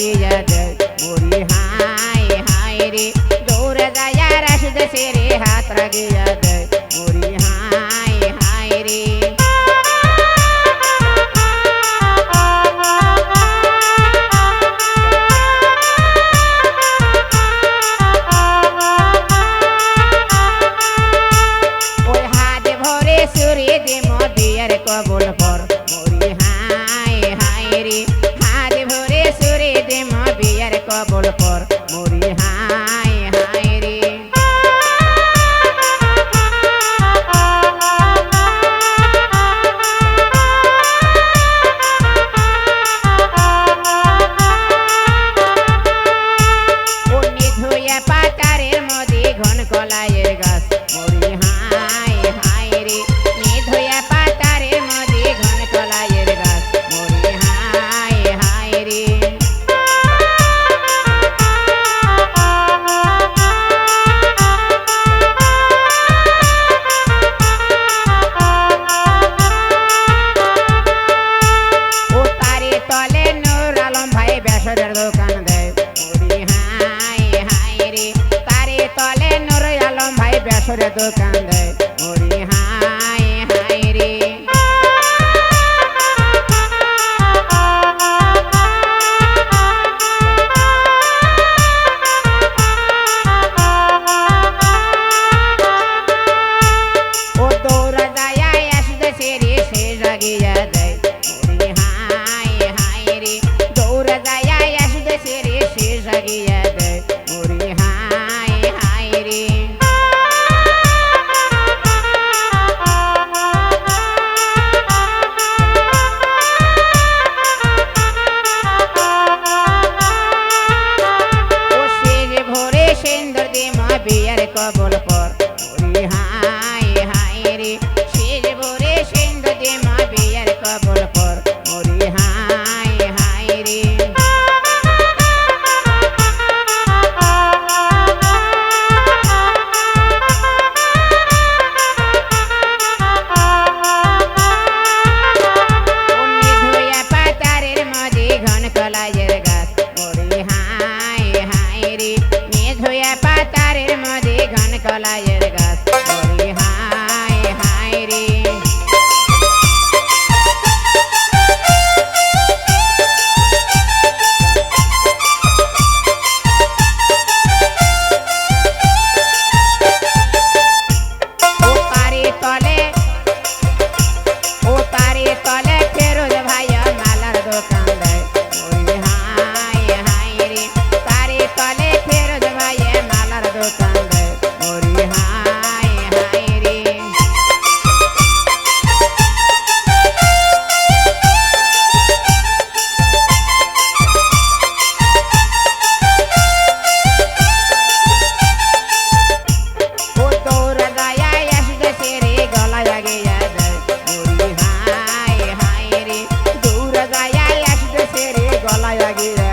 দিয়া যায় মোরি হায় হায় রে দৌড় যায় রাশ দেশে রে হাত রাগিয়া যায় কবল পর মরি হাই হাই রে। পাতারের মধ্যে ঘন কলায়ের গা সরে দোকান দেয়। ওরি হাই হাই রে। ও দৌড়া যায় আসতে সে রে, সে জাগিয়া দেয়। ওরি হাই হাই রে। কবল পর। হাই হাই রে, শেষ ভরে সিন্ধু দে মা বিয়ার কবল পর। হাই হাই রে। পাতারের মাঝে ঘন কলাইয়ের Nicolae de গলায় লাগিয়ে